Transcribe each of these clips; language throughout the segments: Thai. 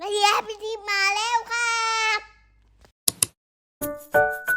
นาทีแฮปปี้ทีมาแล้วค่ะส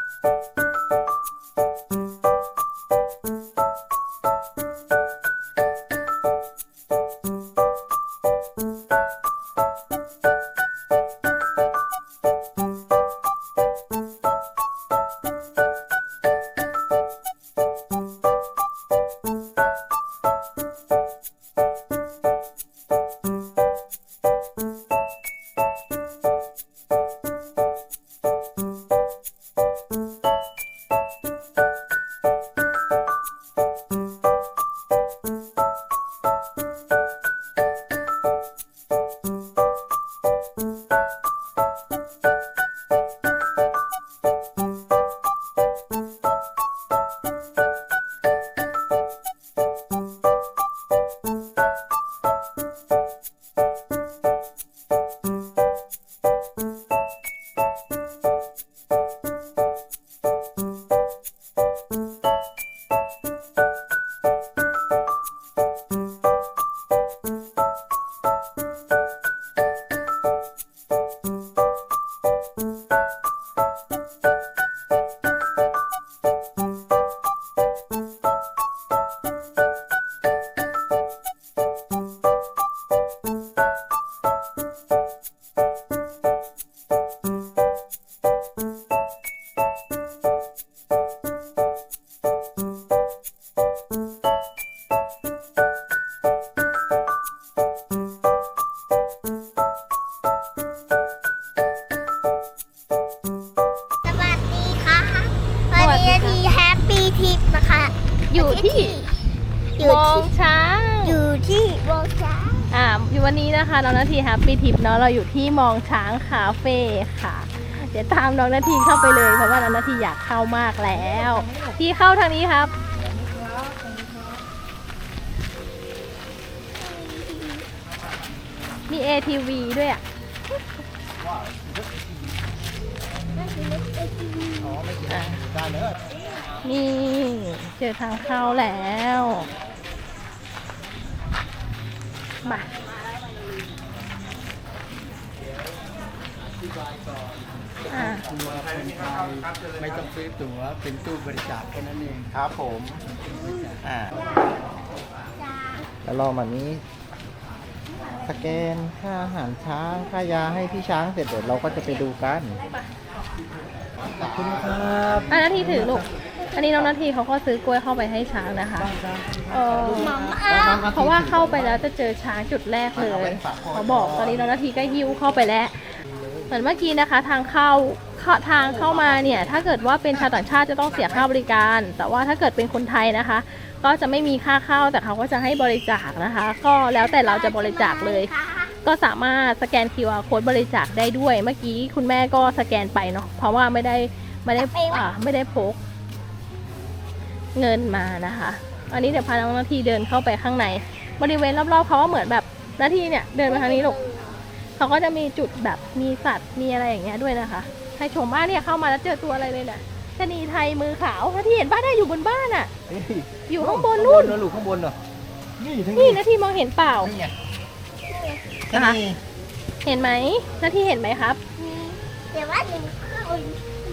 ทีแฮปปี้ทิปเนาะเราอยู่ที่มองช้างคาเฟ่ค่ะ เดี๋ยวตามน้องนาทีเข้าไปเลยเพราะว่าน้องนาทีอยากเข้ามากแล้วที่เข้าทางนี้ครับ มี ATV ด้วยอะอะได้เลยนี่เจอทางเข้าแล้ว มา อะไม่ต้องซื้อตั๋วเป็นตู้บริจาคแค่นั้นเองครับผมอ่าแล้วรอมานี้ สแกนค่าอาหารช้างค่ายาให้พี่ช้างเสร็จเดี๋ยวเราก็จะไปดูกันขอบคุณครับอันนาทีถือลูก อันนี้น้องนาทีเขาก็ซื้อกล้วยเข้าไปให้ช้างนะคะเออหมอมาเพราะว่าเข้าไปแล้วจะเจอช้างจุดแรกเลยเขาบอกตอนนี้น้องนาทีก็หิ้วเข้าไปแล้ว เหมือนเมื่อกี้นะคะ ทางเข้าเข้าทางเข้ามาเนี่ย ถ้าเกิดว่าเป็นชาวต่างชาติจะต้องเสียค่าบริการ แต่ว่าถ้าเกิดเป็นคนไทยนะคะ ก็จะไม่มีค่าเข้าแต่เขาก็จะให้บริจาคนะคะ ก็แล้วแต่เราจะบริจาคเลย ก็สามารถสแกน QR code บริจาคได้ด้วย เมื่อกี้คุณแม่ก็สแกนไปเนาะเพราะว่าไม่ได้ไม่ได้อ่าไม่ได้พกเงินมานะคะ อันนี้เดี๋ยวพาน้องนาทีเดินเข้าไปข้างใน บริเวณรอบๆเขาก็เหมือนแบบนาทีเนี่ยเดินไปทางนี้ลูก เขาก็จะมีจุดแบบมีสัตว์มีอะไรอย่างเงี้ยด้วยนะคะ ให้ชมบ้านเนี่ยเข้ามาแล้วเจอตัวอะไรเลยเนี่ยชะนีไทยมือขาวนาทีเห็นบ้านได้อยู่บนบ้านอะ่ะ อยู่ข้างบนนู่นข้างบนเหรอลูกข้างบนเหรอนี่ทั้งนี่นี้นาทีมองเห็นเปล่านี่ไงนะคะเห็นไหมนาทีเห็นไหมครับแต่ว่าหนึ่งเข้า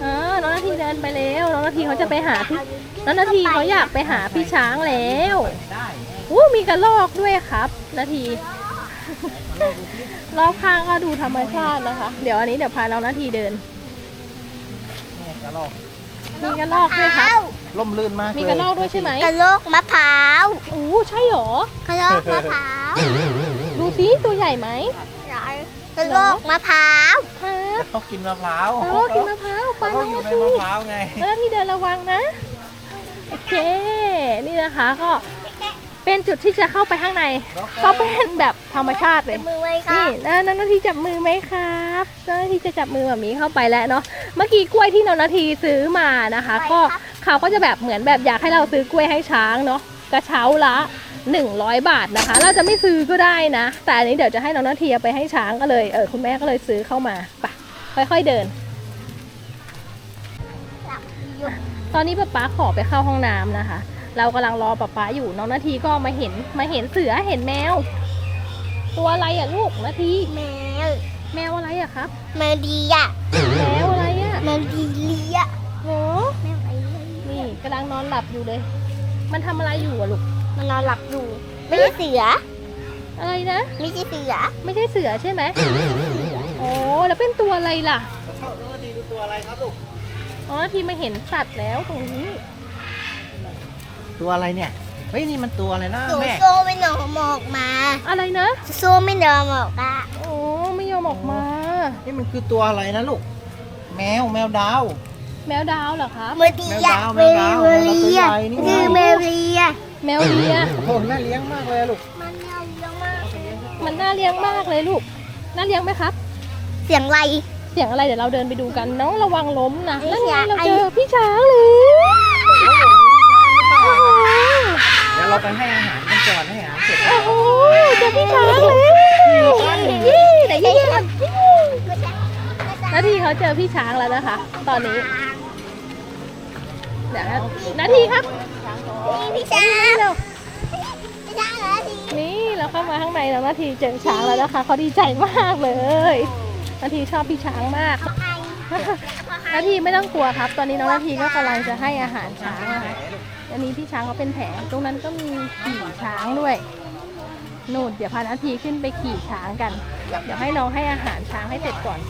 เออน้องนาทีเดินไปแล้วน้องนาทีเขาจะไปหาพี่น้องนาทีเขาอยากไปหาพี่ช้างแล้วได้อู้มีกระรอกด้วยครับ นาที รอบข้างก็ดูธรรมชาตินะคะ เดี๋ยวอันนี้เดี๋ยวพาน้องนาทีเดิน นี่กระรอกมีกระรอกด้วยครับ ล่มลื่นมากเลยมีกระรอกด้วยใช่ไหมกระโลกมะพร้าวอู้ใช่เหรอกระโลกมะพร้าวดูสิตัวใหญ่ไหมกระโลกมะพร้าวครับเขากินมะพร้าวกระรอกกินมะพร้าวไปเขาน้องอยู่นาในทีมะพร้าวไงน้องนาทีเดินระวังนะ โอเค นี่นะคะก็ เป็นจุดที่จะเข้าไปข้างใน ก็เป็นแบบธรรมชาติเลยมือไว้ค่ะนี่นะน้องนาทีจับมือไหมครับน้องนาทีจะจับมือแบบนี้เข้าไปแล้วเนาะเมื่อกี้กล้วยที่น้องนาทีซื้อมานะคะ ก็เขาก็จะแบบเหมือนแบบอยากให้เราซื้อกล้วยให้ช้างเนาะกระเช้าละ 100 บาทนะคะ เราจะไม่ซื้อก็ได้นะ แต่อันนี้เดี๋ยวจะให้น้องนาทีเอาไปให้ช้างก็เลยเออคุณแม่ก็เลยซื้อเข้ามาไปค่อยๆเดินตอนนี้ป๊าป๊าขอไปเข้าห้องน้ำนะคะ เรากำลังรอป๊าป๊าอยู่น้องนาทีก็มาเห็นมาเห็นเสือเห็นแมว ตัวอะไรอะลูกนาทีแมวฮแมวอะไรอะครับแมวดีอะแมวอะไรอะแมวดีเลียโหแมวอะไรนี่กำลังนอนหลับอยู่เลย มันทำอะไรอยู่อะลูกมันนอนหลับอยู่ไม่ใช่เสือ อะไรนะไม่ใช่เสือไม่ใช่เสือใช่ไหมโอ้แล้วเป็นตัวอะไรล่ะเข้าดูดีดูตัวอะไรครับลูกอ๋อทีมาเห็นสัตว์แล้วตรงนี้ ตัวอะไรเนี่ย เฮ้ยนี่มันตัวอะไรนะหนูแม่ โซไม่หนอมออกมาอะไรนะ โซไม่หนอมออกอะโอ้ไม่ยอมออกมา นี่มันคือตัวอะไรนะลูก แมวแมวดาว แมวดาวเหรอครับแมวดีอะแมวดาวแมวเลียแมวดาวตัวใหญ่นี่ไงคือแมวเลียแมวเลีย โอ้โหน่าเลี้ยงมากเลยอะลูก มันแมวเลียมากมันน่าเลี้ยงมากเลยลูก น่าเลี้ยงไหมครับ เสียงไร เสียงอะไรเดี๋ยวเราเดินไปดูกันน้องระวังล้มนะไอ้นั่นไงเหี้ยเราไอ้เจอพี่ช้างเลย เดี๋ยวเราไปให้อาหารกันก่อนให้อาหารเสร็จโอ้โหเจอพี่ช้างเลยยี่ไหนยี่ก่อนนาทีเขาเจอพี่ช้างแล้วนะคะ ตอนนี้ เดี๋ยวนะนาทีครับนี่พี่ช้างนี่เร็วพี่ช้างเหรอทีนี่เราเข้ามาข้างในแล้วนาทีเจอช้างแล้วนะคะเขาดีใจมากเลยนาทีชอบพี่ช้างมาก นาทีไม่ต้องกลัวครับ ตอนนี้น้องนาทีก็กำลังจะให้อาหารช้างนะคะอันนี้พี่ช้างเขาเป็นแผลตรงนั้นก็มีขี่ช้างด้วยนู่นเดี๋ยวพานาทีขึ้นไปขี่ช้างกัน เดี๋ยวให้น้องให้อาหารช้างให้เสร็จก่อน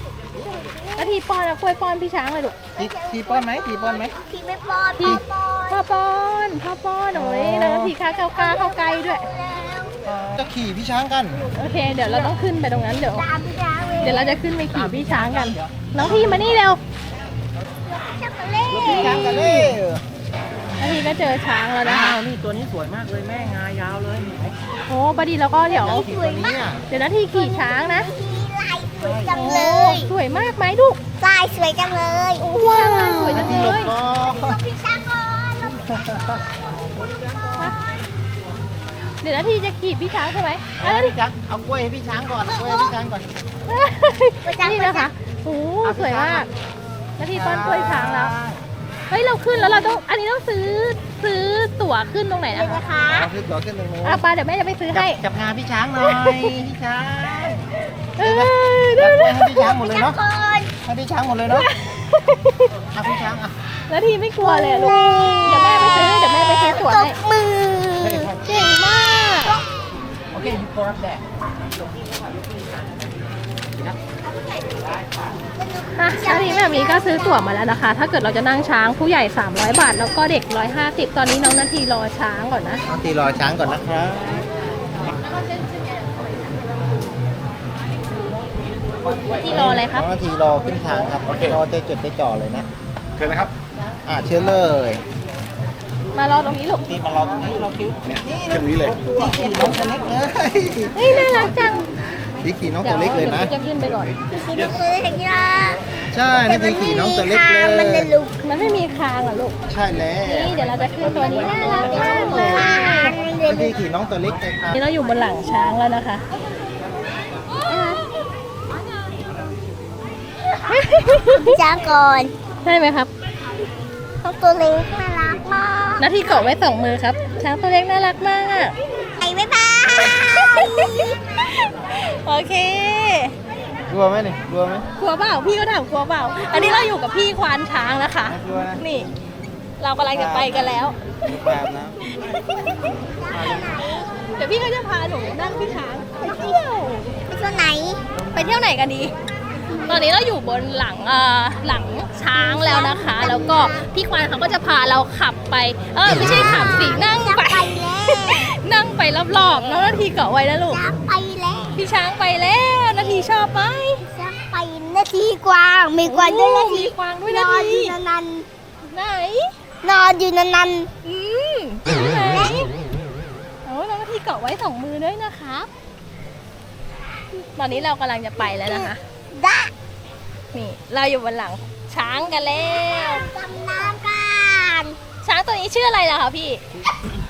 นาทีป้อนนะกล้วยป้อนพี่ช้างเลยลูกทีทีป้อนไหมทีป้อนไหมพี่ไม่ป้อนพ่อป้อนพ่อป้อนพ่อป้อนโอ้ยน้องนาทีค้าเก้ากล้าเข้าใกล้ด้วย จะขี่พี่ช้างกัน โอเค เดี๋ยวเราต้องขึ้นไปตรงนั้นเดี๋ยว ตามพี่ช้างเลยเดี๋ยวเราจะขึ้นไปขี่พี่ช้างกัน น้องพี่มานี่เร็ว ช็อกโกแลตพี่ช้างกันเลยนาทีก็เจอช้างแล้วนะคะว้าวนี่ตัวนี้สวยมากเลยแม่งายาวเลยโอ้พอดีแล้วก็เดี๋ยว สวยมากเดี๋ยวนาทีขี่ช้างนะมีลายสวยจังเลโอ้ยสวยมากไหมลูกลายสวยจังเลยว้าวสวยจังทีเลหลบยก่อนพี่ช้างก่อนเราเดี๋ยวนาทีจะขี่พี่ช้างใช่ไหมอะนาทีพี่ช้างเอากล้วยให้พี่ช้างก่อนกล้วยให้พี่ช้างก่อน นี่นะคะโอ้สวยมาก นาทีต้อนกล้วยช้างแล้ว เฮ้ย เราขึ้นแล้วเราต้อง อันนี้ต้องซื้อซื้อตั๋วขึ้นตรงไหนเลยนะคะนะคะ เอาขึ้นต่อขึ้นตรงนู้นอะไปเดี๋ยวแม่จะไปซื้อจับให้ จับงาพี่ช้างหน่อย พี่ช้างเออจัเดี๋ยบวกล้วยนะให้พี่ช้างหมดเลยช้างเนาะก่อนให้พี่ช้างหมดเลยเนาะเอาพี่ช้างอะนาทีไม่กลัวเลยอะลูก เดี๋ยวแม่ไปซื้อเดี๋ยวแม่ไปซื้อตั๋วตให้บมือ เก่งมาก โอเคยูโกรับแดดอะ นาทีแบบนี้ก็ซื้อตั๋วมาแล้วนะคะ ถ้าเกิดเราจะนั่งช้างผู้ใหญ่ 300 บาท แล้วก็เด็ก 150 ตอนนี้น้องนาทีรอช้างก่อนนะน้องตีรอช้างก่อนนะครับที่รออะไรครับน้องนาทีรอขึ้นทางครับรอเจจดเจจ่อเลยนะเชิญนะครับ อ่าเชิญเลย มารอตรงนี้ลูกตีมารอตรงนี้รอคิวเนี่ยตรงนี้เลยตีขี่น้องตัวเล็กเลยเฮ้ยน่ารักจัง ตีขี่น้องตัวเล็กเลยนะดี๋วจะขึ้นไปก่อนพี่ดูคือเห็นยาใช่นี่ตีขี่น้องตัวเล็กเลมันจะย ลุกมันไม่มีคางเหรอลูก ใช่แล้วนี่เดี๋ยวเราจะขึ้นตัวนี้น่ารักมากเลยนี่ตีขี่น้องตัวเล็กเลยครับ นี่เราอยู่บนหลังช้างแล้วนะคะพี่ช้างก่อนใช่ไหมครับเขาตัวเล็กน่ารักมากนาทีเกาะไว้สองมือครับ ช้างตัวเล็กน่ารักมากไปบ๊ายบาย โอเค กลัวไหมนี่กลัวไหมกลัวเปล่าพี่ก็ถามกลัวเปล่า อันนี้เราอยู่กับพี่ควานช้างนะคะ ไม่กลัวนะนี่ เรากำลังจะไปกันแล้ว แบบนะเดี๋ยวพี่ก็จะพาหนูนั่งพี่ช้างไปเที่ยว ไปตัวไหน ไปเที่ยวไหนกันดี ตอนนี้เราอยู่บนหลังเอ่อหลังช้างแล้วนะคะ แล้วก็พี่ควานเขาก็จะพาเราขับไป เออไม่ใช่ขับสินั่งช้างไปไปแล้ว นั่งไปรอบๆแล้วนาทีเกาะไว้นะลูกช้างไปแล้ว พี่ช้างไปแล้วนาทีชอบไหมช้างไปนาทีกวาง มีกวางด้วยนาทีมีกวางด้วยนนาอนอทียู่นานไหนๆนอนอยู่นานอืมไหนโอ้น้องนาทีเกาะไว้สองมือด้วยนะคะตอนนี้เรากำลังจะไปแล้วนะคะๆได้นี่เราอยู่บนหลังช้างกันแล้ว ดำน้ำกันช้างตัวนี้ชื่ออะไรล่ะคะพี่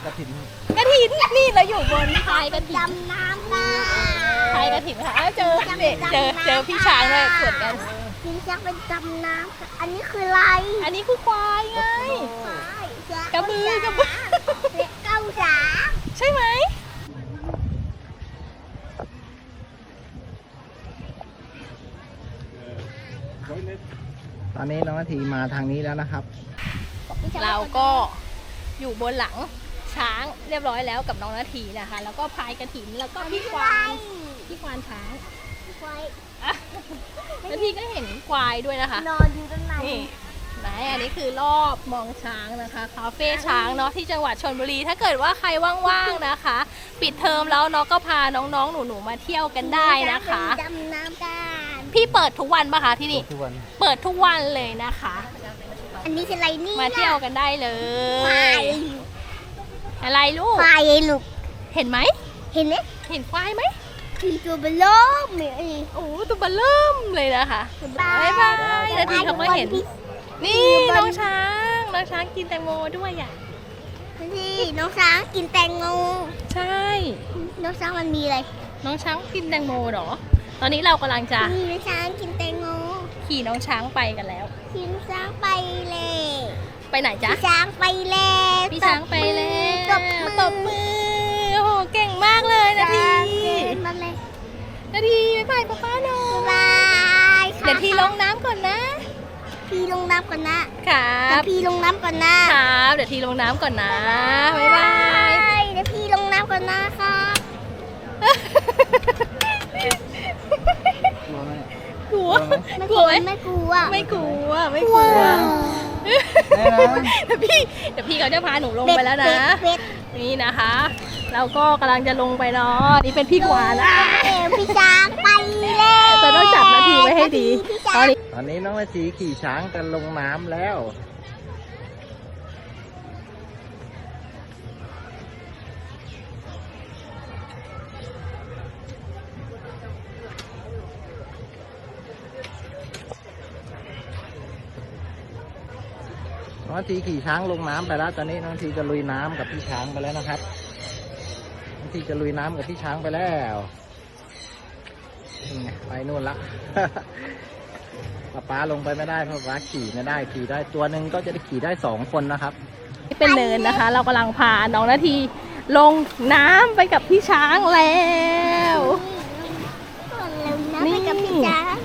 กระถิ่นกระถินนี่เราอยู่บนพายกระถินดำน้ำกัน พายกระถินค่ะอ้าวเจอเนี่ยเจอเจอพี่ช้างด้วยสวนกันพี่ช้างเป็นดำน้ำกันอันนี้คืออะไรอันนี้คือควายไงกระบือกระบือเล็กเก้าสามใช่ไหม ตอนนี้น้องนาทีมาทางนี้แล้วนะครับ เราก็อยู่บนหลัง ช้างเรียบร้อยแล้วกับน้องนาทีนะคะ แล้วก็พายกระถินแล้วก็พี่ควานพี่ควานช้างควายอะนาทีก็เห็นควายด้วยนะคะ นอนอยู่ตรงไหนนี่ไหนอันนี้คือรอบมองช้างนะคะคาเฟ่ช้างเนาะที่จังหวัดชลบุรี ถ้าเกิดว่าใครว่างๆนะคะ ปิดเทอมแล้วเนาะก็พาน้องๆ หนูๆมาเที่ยวกันได้นะคะดำน้ำกันพี่เปิดทุกวันปะคะที่นี่ทุกวันเปิดทุกวันเลยนะคะ อันนี้คืออะไรนี่มาเที่ยวกันได้เลควายย อะไรลูกควายไอ้ลูกเห็นไหมเห็นไหมเห็นควายไหมมีตัวเบลล้มเลยโอ้ตัวเบลเริ่มเลยนะคะบายบายนาทีเขาก็เห็น นี่น้องช้างน้องช้างกินแตงโมด้วยอะนี่น้องช้างกินแตงโมใช่ น้องช้างมันมีอะไรน้องช้างกินแตงโมเหรอ ตอนนี้เรากำลังจะนี่น้องช้างกินแตงโมขี่น้องช้างไปกันแล้วกินช้างไปเลย ไปไหนจ๊ะ พี่ช้างไปแล้วพี่ช้างไปแล้วตบมือตบมือโอ้โหเก่งมากเลยนาทีมาเลยนาทีบ๊ายบายป้าป้าหน่อยบายค่ะเดี๋ยวทีลงน้ำก่อนนะ พี่ลงน้ำก่อนนะ ครัเดี๋ยบวพี่ลงน้ำก่อนนะครับ เดี๋ยวทีลงน้ำก่อนนะบ๊ายบายเดี๋ยวพี่ลงน้ำก่อนนะครับกลัวไหมกลัวไม่กลัวไหมไม่กลัว ไม่กลัว ไม่กลัว แน่นะ เดี๋ยวพี่เดี๋ยวพี่เขาจะพาหนูลงไปแล้วนะ เบ็ดนี่นะคะเราก็กำลังจะลงไปเนาะนี่เป็นพี่กวานนะเดี๋ยวพี่ช้างไปแล้วเราต้องจับนาทีไว้ให้ดีพี่ตช้าอนงนี้ ตอนนี้น้องนาทีขี่ช้างกันลงน้ำแล้ว น้องนาทีขี่ช้างลงน้ำไปแล้ว ตอนนี้น้องนาทีจะลุยน้ำกับพี่ช้างไปแล้วนะครับน้องนาทีจะลุยน้ำกับพี่ช้างไปแล้วนี่ไงไปนู่นละป๊าป๊าลงไปไม่ได้เพราะป๊าขี่ไม่ได้ขี่ได้ตัวหนึ่งก็จะได้ขี่ได้สองคนนะครับนี่เป็นเนินนะคะ เรากำลังพาน้องนาทีลงน้ำไปกับพี่ช้างแล้วนี่ไปกับพี่ช้าง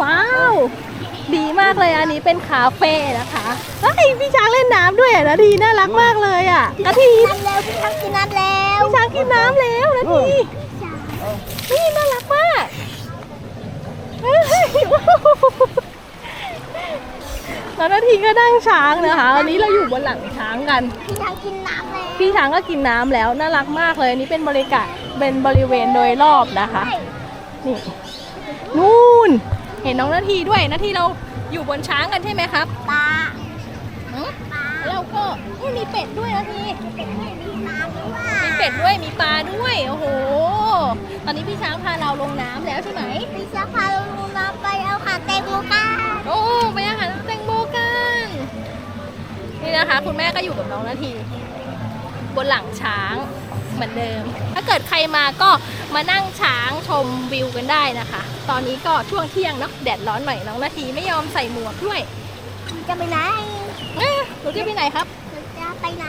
ว้าว ดีมากเลยอันนี้เป็นคาเฟ่นะคะเฮ้ยพี่ช้างเล่นน้ำด้วยอะนาทีน่ารักมากเลยอะนาทีน้ำแล้วพี่ช้างกินน้ำแล้วพี่ช้างกินน้ำแล้วนาทีนี่น่ารักมากเฮ้ยแล้วนาทีก็นั่งช้างนะคะอันนี้เราอยู่บนหลังช้างกัน พี่ช้างกินน้ำแล้วพี่ช้างก็กินน้ำแล้วน่ารักมากเลยอันนี้เป็นบริการเป็นบริเวณโดยรอบนะคะนี่นู่น เห็นน้องนาทีด้วยนาทีเราอยู่บนช้างกันใช่ไหมครับปลาหือปลาแล้วก็อุ๊ยมีเป็ดด้วยนาทีเป็นแม่พี่ปลาด้วยมีเป็ดด้วยมีปลาด้วยโอ้โห ตอนนี้พี่ช้างพาเราลงน้ำแล้วใช่ไหมพี่ช้างพาเราลงน้ำไปเอาขาแตงโมกันโอ้ไปอาหารแตงโมกันนี่นะคะ คุณแม่ก็อยู่กับน้องนาที บนหลังช้าง เหมือนเดิม ถ้าเกิดใครมาก็มานั่งช้างชมวิวกันได้นะคะ ตอนนี้ก็ช่วงเที่ยงเนาะแดดร้อนหน่อยน้องนาทีไม่ยอมใส่หมวกด้วยจะไปไหนเอ๊ะหนูจะไปไหนครับจะไปไหน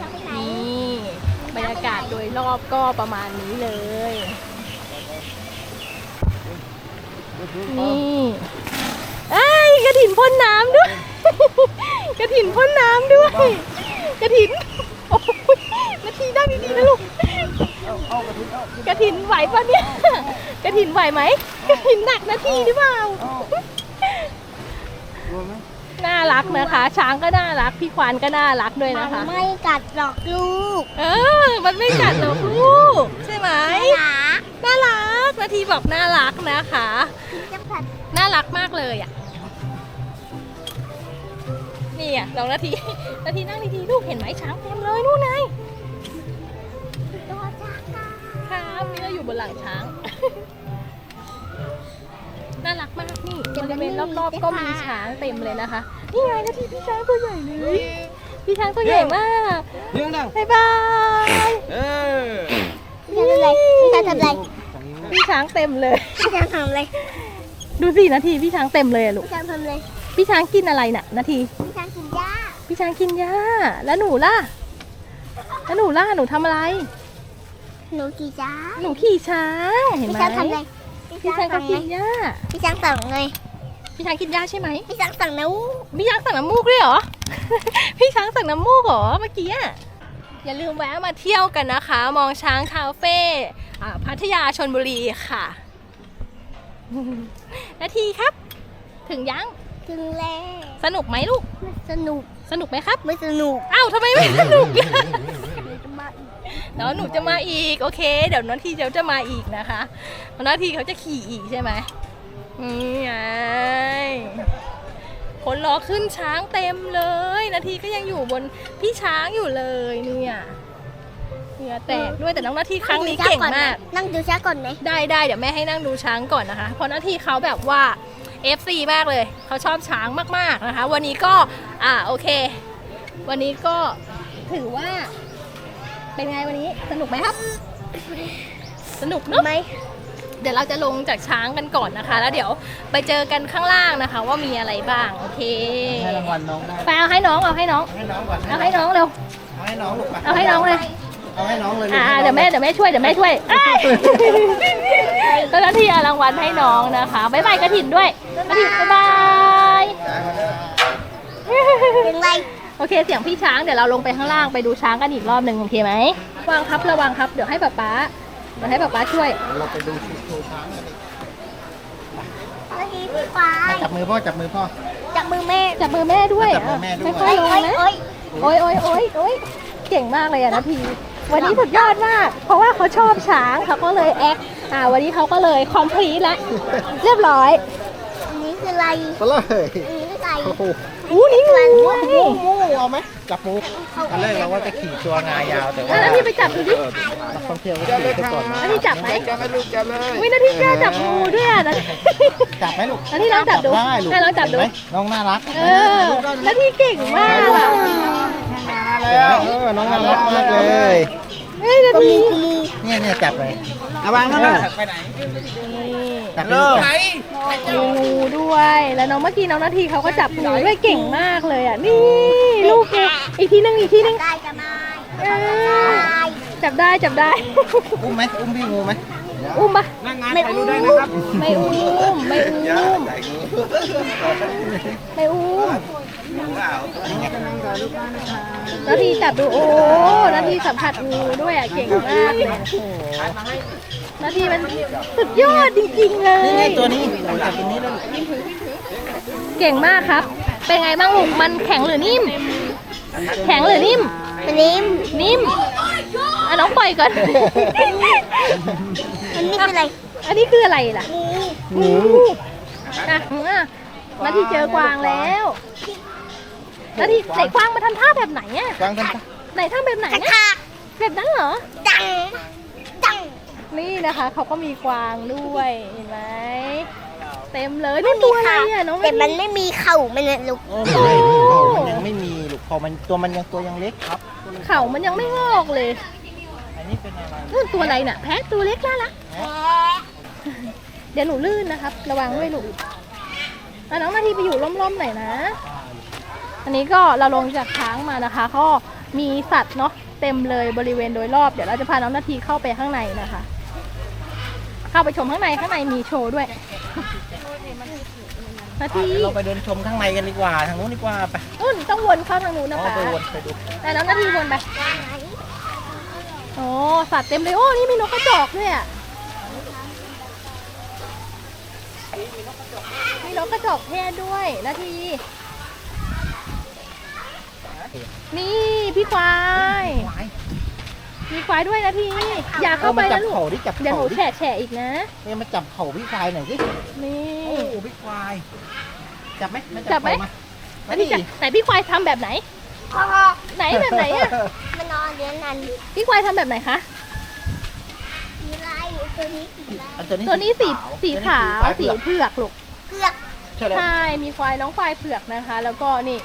จะไปไหนนี่บรรยากาศโดยรอบก็ประมาณนี้เลย นี่เอ้ยกระถินพ่นน้ำด้วย กระถินพ่นน้ำด้วย กระถินโอ้ย นาทีนั่งดีๆนะลูกกระถินไหวปะเนี่ยกระถินไหวไหมกระถินหนักนาทีหรือเปล่าน่ารักนะคะ ช้างก็น่ารัก พี่ควานก็น่ารักด้วยมันะคะนไม่กัดหรอกลูก เออ มันไม่กัดหรอกลูก ใช่ไหมหลาน่ารัก นาทีบอกน่ารักนะคะกินจะผัดน่ารักมากเลยอะ นี่อะลองนาที นาทีนั่งดีๆลูกเห็นไหมช้างเต็มเลยนู่นไงตัวจ้ากาครับนี่เราอยู่บนหลังช้าง น่ารักมากนี่บริเวณรอบๆก็มีช้างเต็มเลยนะคะ นี่ไงนาทีพี่ช้างตัวใหญ่เลย พี่ช้างตัวใหญ่มากเรื่องดังบ๊ายบายเออพี่ช้างทำอะไรพี่ช้างทำอะไรพี่ช้างเต็มเลยพี่ช้างทำอะไรดูสินาทีพี่ช้างเต็มเลยอะลูกพี่ช้างทำอะไรพี่ช้างกินอะไรน่ะนาทีพี่ช้างกินหญ้าพี่ ช้างกินหญ้า แล้วหนูล่ะ แล้วหนูล่ะ หนูทำอะไร หนูกี่ช้างหนูขี่ช้าง เห็นพี่ไหมช้างทำอะไรพี่ช้างก็ทำไงกินหญ้า พี่ช้างสั่งไงพี่ช้างกินหญ้าใช่ไหมพี่สั่งสั่งนะวูพี่ช้างสั่งน้ำมูกด้วยเหรอ พี่ช้างสั่งน้ำมูกเหรอเมื่อกี้อะอย่าลืมแวะมาเที่ยวกันนะคะ มองช้างคาเฟ่อ่าพัทยาชนบุรีค่ะ นาทีครับ ถึงยัง ถึงแล้ว สนุกไหมลูกไม่สนุก สนุกไหมครับ ไม่สนุก อ้าวทำไมไม่สนุกล่ะจะมาอีกเดี๋ยวหนูจะมาอีก โอเค เดี๋ยวนาทีเดี๋ยวจะมาอีกนะคะนาทีเขาจะขี่อีกใช่ไหมนี่ไงคนรอขึ้นช้างเต็มเลยนาทีก็ยังอยู่บนพี่ช้างอยู่เลยเนี่ยเหงื่อแตกด้วยแต่น้องนาทีครั้งนี้เก่งมาก นั่งดูช้าก่อนไหมได้ได้เดี๋ยวแม่ให้นั่งดูช้างก่อนนะคะเพราะหน้าที่เขาแบบว่า FC มากเลย เขาชอบช้างมาก ๆ นะคะ วันนี้ก็อ่าโอเค วันนี้ก็ถือว่า เป็นไงวันนี้สนุกไหมครับ สนุกเนอะไหมเดี๋ยวเราจะลงจากช้างกันก่อนนะคะ แล้วเดี๋ยวไปเจอกันข้างล่างนะคะ ว่ามีอะไรบ้างโอเคให้รางวัลน้องได้ไปเอาให้น้องเอาให้น้องให้น้องก่อนเอาให้น้องเร็ว เอาให้น้องลูกไป เอาให้น้องเลย เอาให้น้องเลยลูกอ่าให้น้องเดี๋ยวแม่เดี๋ยวแม่ช่วยเดี๋ยวแม่ช่วยเอ้ยเจ้าหน้าที่เอารางวัลให้น้องนะคะบ๊ายบายกระถินด้วยกระถินบ๊ายบาย เป็นไรโอเค เสียงพี่ช้างเดี๋ยวเราลงไปข้างล่างไปดูช้างกันอีกรอบหนึ่งโอเคไหมวางครับระวังครับ เดี๋ยวให้ป๊าป๊าเดี๋ยวให้ป๊าป๊าช่วย เราไปดูชิโชว์ช้างกันดินาทีพี่ควายจับมือพ่อจับมือพ่อ จับมือแม่จับมือแม่ด้วยจับมือแม่ด้วย ค่อยๆลงโอ้ยนะโอ้ยโอ้ยโอ้ยโอ้ยโอ้ยเก่งมากเลยอะนาที วันนี้สุดยอดมาก เพราะว่าเขาชอบช้างเขาก็เลยแอคอ่าวันนี้เขาก็เลยคอมพลีทแล้วเรียบร้อยอันนี้คืออะไรไปเลยอันนี้คืออะไรโอ้โหอู้นี่ไงมูมูเอาไหมจับมูตอนแรกเราว่าจะขี่ตัวงายาวแต่ว่าแล้วนาทีไปจับดูดินักท่องเที่ยวก็ขี่ไปก่อนนะนาทีจับไหมจับไหมลูกจับเลยวินาทีกล้าจับงูด้วยอะนาทีจับไหมลูกนาทีลองจับดูได้ลูกให้ลองจับดูเห็นไหมน้องน่ารักเออนาทีเก่งมากอะ แล้วเออน้องน่ารักมากเลยเฮ้ยนาทีเนี่ยเนี่ยจับเลยระวังนะไปไหนจับเลยมีงูด้วย แล้วน้องเมื่อกี้น้องนาทีเขาก็จับงูด้วยเก่งมากเลยอะ นี่ลูกงูอีกทีนึงอีกทีนึงได้จะมาเออจับได้จับได้ อุ้มไหมอุ้มพี่งูไหมอุ้มปะไม่อุ้มไม่อุ้มไม่อุ้มไม่อุ้ม นาทีจับดูโอ้นาทีสัมผัสงูด้วยอะเก่งมากเลยนาทีมันสุดยอดจริงๆเลนี่ไงยตัวนี้เราจับตัวนี้แล้วลูกเก่งมากครับ เป็นไงบ้างลูกมันแข็งหรือนิ่ม แข็งหรือนิ่มอันนี้นิ่มอะน้องปล่อยก่อน อันนี้คืออะไร อันนี้คืออะไรล่ะงูอะอะนาทีเจอกวางแล้ว นาทีไหนกวางมาทำท่าแบบไหนอะวางกันปะไหนทำแบบไหนคักอะคักแบบนั้นเหรอจังจัง นี่นะคะเขาก็มีกวางด้วยเห็นไหมเต็มเลยนี่ตัวอะไรอะน้องแต่มันนาทีไม่มีเข่ามันนะลูกโอ้ไม่มันยังไม่มีลูกพอมันตัวมันยังตัวยังเล็กครับ เขามันยังไม่งอกเลย อันนี้เป็นอะไรนู่นตัวอะไรน่ะ แพะตัวเล็กน่ารักเดี๋ยวหนูลื่นนะครับ ระวังด้วยลูกอะน้องนาทีไปอยู่ร่มๆหน่อยนะ อันนี้ก็เราลงจากช้างมานะคะก็มีสัตว์เนาะเต็มเลยบริเวณโดยรอบเดี๋ยวเราจะพาน้องนาทีเข้าไปข้างในนะคะ เข้าไปชมข้างในข้างในมีโชว์ด้วยนาทีเราไปเดินชมข้างในกันดีกว่า ทางนู้นดีกว่าไปนุ่นต้องวนเข้าทางนู้นนะเอาคะไปวนไปดูแต่น้องนาทีวนไปโอ้สัตว์เต็มเลยโอ้นี่มีนกกระจอกด้วยอะมีนกกระจอกเทศด้วยนาที นี่พี่ควาย มีควายด้วยนาทีอย่าเข้าไปออมจันะบลูกเข่าดิจับเดี๋ยวหเข่านูดิแฉะแฉะอีกนะเนี่ยมาจับเข่าพี่ควายหน่อยสินี่โอ้โหพี่ควาย จับไหมมาจับไหมเข่าานาทีจะไหนพี่ควายทำแบบไหนไหนแบบไหนอะมันนอนเลี้ยงนันพี่ควายทำแบบไหนคะมีลายอยู่ตัวนี้สีลายอันตัวนี้ตัวนี้สีสีขาวตัวสีนี้เผือกลูกเกือกใช่แล้วใช่ มีควายน้องควายเผือกนะคะ แล้วก็นี่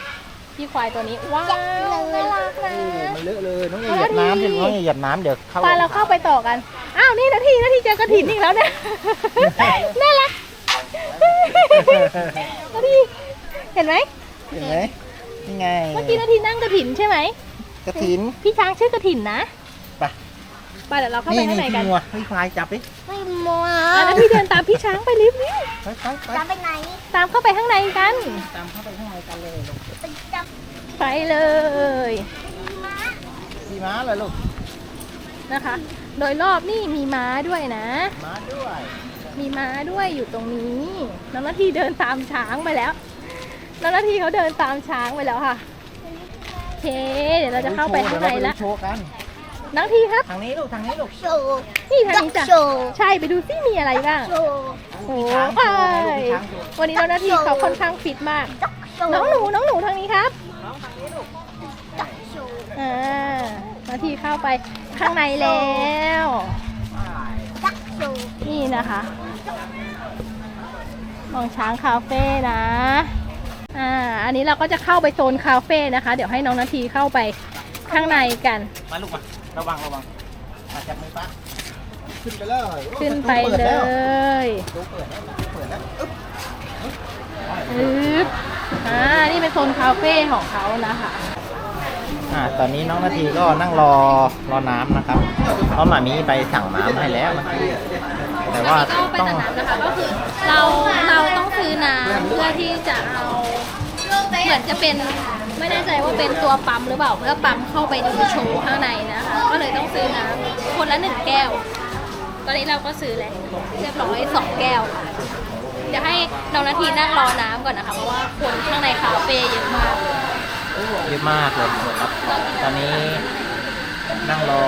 พี่ควายตัวนี้ ว้าวจับเลยน่ารักนะ โอ้มันเลอะเลยน้องอย่าเหยียบน้ำสิน้องอย่าเหยียบน้ำเดี๋ยวเข้าไปเราเข้าไปต่อกัน อ้าว นี่นาทีนาทีเจอกระถินอีกแล้วเนี่ย น่ารักนาทีเห็นไหม เห็นไหมนี่ไงเมื่อกี้นาทีนั่งกระถินใช่ไหม กระถินพี่ช้างชื่อกระถินนะ ไปไปเดี๋ยวเราเข้าไปนี่ข้างนี่ในกัพี่นงัวพี่ควายจับดิไม่มัวอะนาทีเดินตามพี่ช้างไปลิฟต์นี่ไปไปไป จะไปไหน ตามเข้าไปข้างในกัน ตามเข้าไปข้างในกันเลยลูกไปจับไปเลยม้าขี่ม้าเลยลูก นะคะ โดยรอบนี่มีม้าด้วยนะ ม้าด้วย มีม้าด้วยอยู่ตรงนี้น้องนาทีเดินตามช้างไปแล้วน้องนาทีเขาเดินตามช้างไปแล้วค่ะโอเค เดี๋ยวเราจะเข้าไปข้างในละเดี๋ยวเรไปดูโชว์กัน น้องทีครับ ทางนี้ลูกทางนี้ลูก โชว์นี่ทางนี้จ้ะโชว์ใช่ไปดูซิมีอะไรบ้าง โชว์โอ้ช้างไปโชว์นะลูกช้างโชว์วันนี้น้องนาทีเขาค่อนข้างฟิตมาก โชว์น้องหนูน้องหนูทางนี้ครับจับโชว์อ่านาทีเข้าไปข้างในแล้ว จับโชว์นี่นะคะมองช้างคาเฟ่นะอ่าอันนี้เราก็จะเข้าไปโซนคาเฟ่นะคะ เดี๋ยวให้น้องนาทีเข้าไปข้างในกัน มาลูกมา ระวังระวังมาจับมือป้าขึ้นไปเลยขึ้นไปเลยดูเปิดแล้วดูเปิดแล้วอึ๊บอึ๊บอ่า นี่เป็นโซนคาเฟ่ของเขานะคะ อ่า ตอนนี้น้องนาทีก็นั่งรอรอน้ำนะครับเพราะหมามีไปสั่งน้ำให้แล้วเมื่อกี้แต่ว่าก็ไปต้องตัดน้ำนะคะก็คือเราเราต้องซื้อน้ำเพื่อที่จะเอาเหมือนจะเป็น ไม่แน่ใจว่าเป็นตัวปั๊มหรือเปล่าเพื่อปั๊มเข้าไปดูโชว์ข้างในนะคะ ก็เลยต้องซื้อน้ำคนละหนึ่งแก้ว ตอนนี้เราก็ซื้อแล้วเรียบร้อยสองแก้วค่ะเดี๋ยวให้น้องนาทีนั่งรอน้ำก่อนนะคะ เพราะว่าคนข้างในคาเฟ่เยอะมากเยอะมากเลยครับ ตอนนี้นั่งรอ